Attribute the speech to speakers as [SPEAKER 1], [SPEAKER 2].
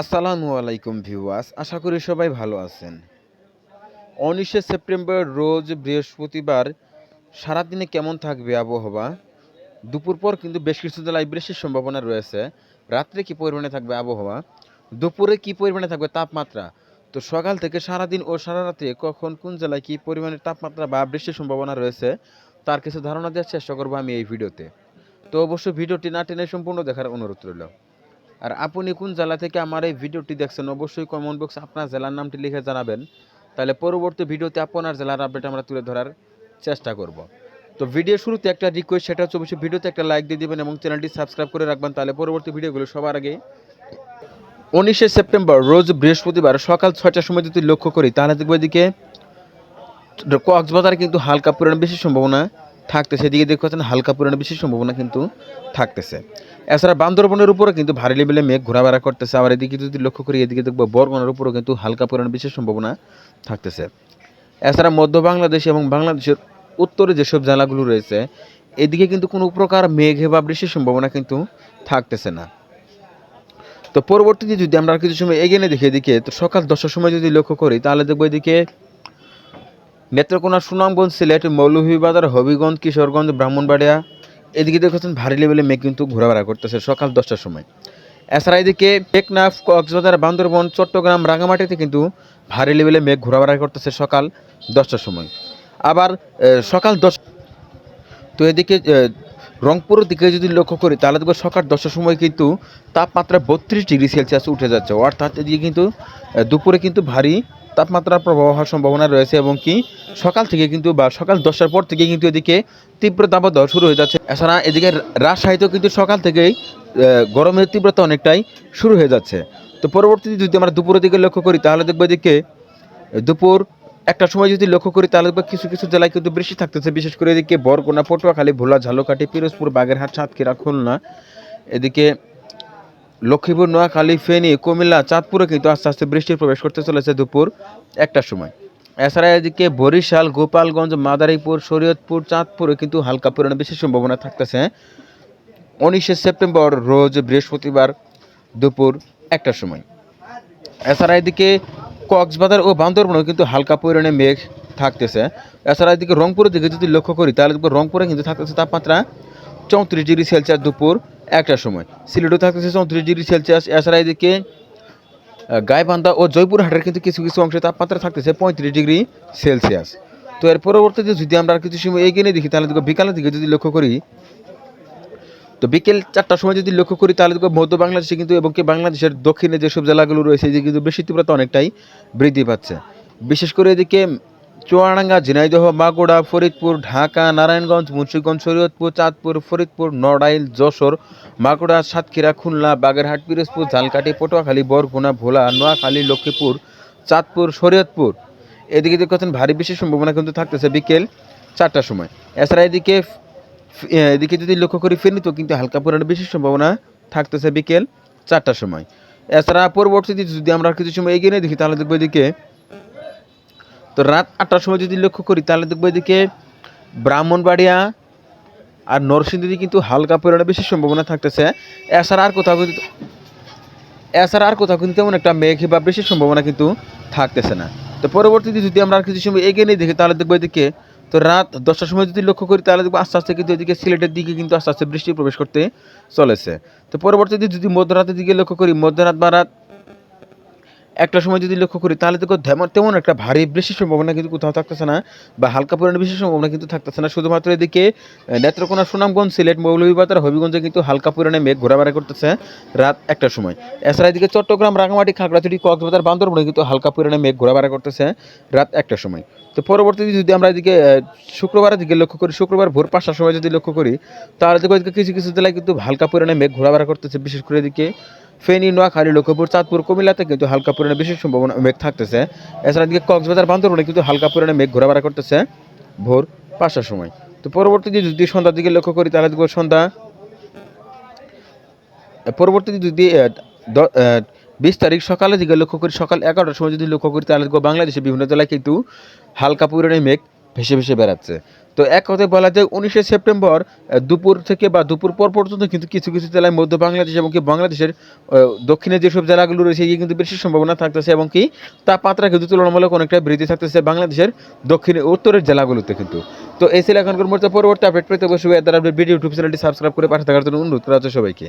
[SPEAKER 1] আসসালামু আলাইকুম ভিউয়ার্স, আশা করি সবাই ভালো আছেন। উনিশে সেপ্টেম্বর রোজ বৃহস্পতিবার, সারাদিনে কেমন থাকবে আবহাওয়া? দুপুর পর কিন্তু বেশ কিছু জেলায় বৃষ্টির সম্ভাবনা রয়েছে। রাত্রে কি পরিমাণে থাকবে আবহাওয়া? দুপুরে কি পরিমাণে থাকবে তাপমাত্রা? তো সকাল থেকে সারাদিন ও সারা রাতে কখন কোন জেলায় কি পরিমাণে তাপমাত্রা বা বৃষ্টির সম্ভাবনা রয়েছে, তার কিছু ধারণা দেওয়ার চেষ্টা করব আমি এই ভিডিওতে। তো অবশ্যই ভিডিওটি না টেনে সম্পূর্ণ দেখার অনুরোধ রইল। আর আপনি কোন জেলা থেকে আমার এই ভিডিওটি দেখছেন, অবশ্যই কমেন্ট বক্সে আপনার জেলার নামটি লিখে জানাবেন। তাহলে পরবর্তী ভিডিওতে আপনার জেলার আপডেট আমরা তুলে ধরার চেষ্টা করব। তো ভিডিও শুরুতে একটা রিকোয়েস্ট সেটা হচ্ছে অবশ্যই ভিডিওতে একটা লাইক দিয়ে দিবেন এবং চ্যানেলটি সাবস্ক্রাইব করে রাখবেন। তাহলে পরবর্তী ভিডিওগুলো সবার আগে উনিশে সেপ্টেম্বর, রোজ বৃহস্পতিবার সকাল ছয়টার সময় যদি লক্ষ্য করি, তাহলে দেখব এদিকে কক্সবাজারে কিন্তু হালকা পরিমাণে বেশি সম্ভাবনা। থাকতেছে, এদিকে দেখতে পাচ্ছেন হালকা পরিমাণে বেশি সম্ভাবনা কিন্তু থাকতেছে। এছাড়া বান্দরবনের উপরে কিন্তু ভারী লেভেলে মেঘ ঘোরাফেরা করতেছে। আবার এদিকে যদি লক্ষ্য করি, এদিকে দেখব বরগুনার উপরেও কিন্তু হালকা পরিমাণে বিশেষ সম্ভাবনা থাকতেছে। এছাড়া মধ্য বাংলাদেশ এবং বাংলাদেশের উত্তরে যেসব জেলাগুলো রয়েছে, এদিকে কিন্তু কোনো প্রকার মেঘে বা বৃষ্টির সম্ভাবনা কিন্তু থাকতেছে না। তো পরবর্তীতে যদি আমরা কিছু সময় এগিয়ে দেখি, এদিকে তো সকাল দশটার সময় যদি লক্ষ্য করি, তাহলে দেখব এদিকে নেত্রকোনা সুনামগঞ্জ সিলেট মৌলভীবাজার হবিগঞ্জ কিশোরগঞ্জ ব্রাহ্মণবাড়িয়া, এদিকে দেখছেন ভারী লেভেলে মেঘ কিন্তু ঘোরাফেরা করতেছে সকাল দশটার সময়। এছাড়া এদিকে টেকনাফ, কক্সবাজার, বান্দরবন, চট্টগ্রাম রাঙামাটিতে কিন্তু ভারী লেভেলে মেঘ ঘোরাফেরা করতেছে সকাল দশটার সময়। আবার সকাল দশ তো এদিকে রংপুরের দিকে যদি লক্ষ্য করি, তাহলে দেখব সকাল দশটার সময় কিন্তু তাপমাত্রা বত্রিশ ডিগ্রি সেলসিয়াস উঠে যাচ্ছে। অর্থাৎ এদিকে কিন্তু দুপুরে কিন্তু ভারী তাপমাত্রার প্রভাব হওয়ার সম্ভাবনা রয়েছে এবং কি সকাল থেকে কিন্তু বা সকাল দশটার পর থেকে কিন্তু এদিকে তীব্র দাবদাহ শুরু হয়ে যাচ্ছে। এছাড়া এদিকে রাজশাহীতেও কিন্তু সকাল থেকেই গরমের তীব্রতা অনেকটাই শুরু হয়ে যাচ্ছে। তো পরবর্তীতে যদি আমরা দুপুরের দিকে লক্ষ্য করি, তাহলে দেখব এদিকে দুপুর একটা সময় যদি লক্ষ্য করি, তাহলে দেখব কিছু কিছু জেলায় কিন্তু বৃষ্টি থাকতেছে। বিশেষ করে এদিকে বরগুনা, পটুয়াখালী, ভোলা, ঝালকাঠি, পিরোজপুর, বাগেরহাট, সাতক্ষীরা, খুলনা, এদিকে লক্ষ্মীপুর, নোয়াখালী, ফেনী, কুমিল্লা, চাঁদপুরে কিন্তু আস্তে আস্তে বৃষ্টির প্রবেশ করতে চলেছে দুপুর একটার সময়। এছাড়া এদিকে বরিশাল, গোপালগঞ্জ, মাদারীপুর, শরীয়তপুর, চাঁদপুরে কিন্তু হালকা পরিমাণে বেশি সম্ভাবনা থাকতেছে। উনিশে সেপ্টেম্বর রোজ বৃহস্পতিবার দুপুর একটার সময়। এছাড়া এদিকে কক্সবাজার ও বান্দরবনেও কিন্তু হালকা পরিমাণে মেঘ থাকতেছে। এছাড়া এদিকে রংপুরের দিকে যদি লক্ষ্য করি, তাহলে রংপুরে কিন্তু থাকতেছে তাপমাত্রা চৌত্রিশ ডিগ্রি সেলসিয়াস দুপুর। একটার সময়। সিলেটও থাকতেছে চৌত্রিশ ডিগ্রি সেলসিয়াস এছাড়া এদিকে আহ, গাইবান্ধা ও জয়পুরহাটের কিন্তু কিছু কিছু অংশে তাপমাত্রা থাকতেছে পঁয়ত্রিশ ডিগ্রি সেলসিয়াস। তো এর পরবর্তীতে যদি আমরা কিছু সময় এগিয়ে নিয়ে দেখি তাহলে দেখব বিকালের দিকে যদি লক্ষ্য করি তো বিকেল চারটার সময় যদি লক্ষ্য করি তাহলে দেখব মধ্য বাংলাদেশে কিন্তু এবং কি বাংলাদেশের দক্ষিণে যেসব জেলাগুলো রয়েছে এদিকে কিন্তু বেশি তীব্রতা অনেকটাই বৃদ্ধি পাচ্ছে। বিশেষ করে এদিকে চুয়াডাঙ্গা, ঝিনাইদহ মাগুড়া ফরিদপুর, ঢাকা, নারায়ণগঞ্জ, মুন্সিগঞ্জ, শরীয়তপুর, চাঁদপুর, ফরিদপুর, নড়াইল, যশোর মাগুড়া সাতক্ষীরা, খুলনা, বাগেরহাট, পিরোজপুর, ঝালকাঠি, পটুয়াখালী, বরগুনা, ভোলা, নোয়াখালী, লক্ষ্মীপুর, চাঁদপুর, শরীয়তপুর। এদিকে দেখছেন ভারী বেশি সম্ভাবনা কিন্তু থাকতেছে বিকেল চারটার সময়। এছাড়া এদিকে এদিকে যদি লক্ষ্য করি ফেনীতেও কিন্তু হালকা পরিমাণে বেশি সম্ভাবনা থাকতেছে বিকেল চারটার সময়। এছাড়া পরবর্তীতে যদি আমরা কিছু সময় এগিয়ে নিয়ে দেখি, তাহলে দেখব এদিকে তো রাত আটটার সময় যদি লক্ষ্য করি, তাহলে দেখব এদিকে ব্রাহ্মণবাড়িয়া আর নরসিংদীতে কিন্তু হালকা পরিমাণে বেশি সম্ভাবনা থাকতেছে। এছাড়া আর কোথাও কিন্তু এছাড়া আর কোথাও কিন্তু তেমন একটা মেঘ বা বেশি সম্ভাবনা কিন্তু থাকতেছে না। তো পরবর্তীতে যদি আমরা আর কিছু সময় এগিয়ে নিয়ে দেখি, তাহলে দেখব এদিকে তো রাত দশটার সময় যদি লক্ষ্য করি, তাহলে দেখব আস্তে আস্তে কিন্তু এদিকে সিলেটের দিকে কিন্তু আস্তে আস্তে বৃষ্টি প্রবেশ করতে চলেছে। তো পরবর্তীতে যদি মধ্যরাতের দিকে লক্ষ্য করি, মধ্যরাত বা রাত একটা সময় যদি লক্ষ্য করি, তাহলে দেখো তেমন একটা ভারী বৃষ্টির সম্ভাবনা কিন্তু কোথাও থাকতেছে না, বা হালকা পরিমাণে বৃষ্টির সম্ভাবনা কিন্তু থাকতেছে না। শুধুমাত্র এদিকে নেত্রকোনা, সুনামগঞ্জ, সিলেট, মৌলভীবাজার, হবিগঞ্জে কিন্তু হালকা পরিমাণে মেঘ ঘোরাফেরা করতেছে রাত একটা সময়। এছাড়া এদিকে চট্টগ্রাম রাঙামাটি খাগড়াছড়ি, কক্সবাজার, বান্দরবনে কিন্তু হালকা পরিমাণে মেঘ ঘোরাফেরা করতেছে রাত একটা সময়। তো পরবর্তীতে যদি আমরা এদিকে শুক্রবারের দিকে লক্ষ্য করি, শুক্রবার ভোর পাঁচটার সময় যদি লক্ষ্য করি, তাহলে দেখো কিছু কিছু জেলায় কিন্তু হালকা পরিমাণে মেঘ ঘোরাফেরা করতেছে, বিশেষ করে এদিকে ফেনী, নোয়াখালী, লক্ষ্মীপুর, চাঁদপুর, কুমিল্লাতে কিন্তু হালকা পরিমাণে বেশি সম্ভাবনা মেঘ থাকতেছে। এছাড়া দিকে কক্সবাজার, বান্দরবনে কিন্তু হালকা পরিমাণে মেঘ ঘোরাফেরা করতেছে ভোর পাঁচটার সময়। তো পরবর্তীতে যদি সন্ধ্যার দিকে লক্ষ্য করি, তাহলে দেখব সন্ধ্যা পরবর্তীতে যদি বিশ তারিখ সকালের দিকে লক্ষ্য করি, সকাল এগারোটার সময় যদি লক্ষ্য করি, তাহলে দেখব বাংলাদেশের বিভিন্ন জেলায় কিন্তু হালকা পরিমাণে মেঘ ভেসে ভেসে বেড়াচ্ছে। তো এক কথায় বলা যায়, উনিশে সেপ্টেম্বর দুপুর থেকে বা দুপুর পর পর্যন্ত কিন্তু কিছু কিছু জেলায় মধ্য বাংলাদেশ এবং কি বাংলাদেশের দক্ষিণে যেসব জেলাগুলো রয়েছে, এগিয়ে কিন্তু বেশি সম্ভাবনা থাকতেছে এবং কি তাপমাত্রা কিন্তু তুলনামূলক অনেকটা বৃদ্ধি থাকতেছে বাংলাদেশের দক্ষিণে উত্তরের জেলাগুলোতে কিন্তু। তো এই ছিল এখনকার মুহূর্তে পরবর্তী আপডেট পেতে অবশ্যই ভিডিও ইউটিউব চ্যানেলটি সাবস্ক্রাইব করে পাশে থাকার জন্য অনুরোধ করা হচ্ছে সবাইকে।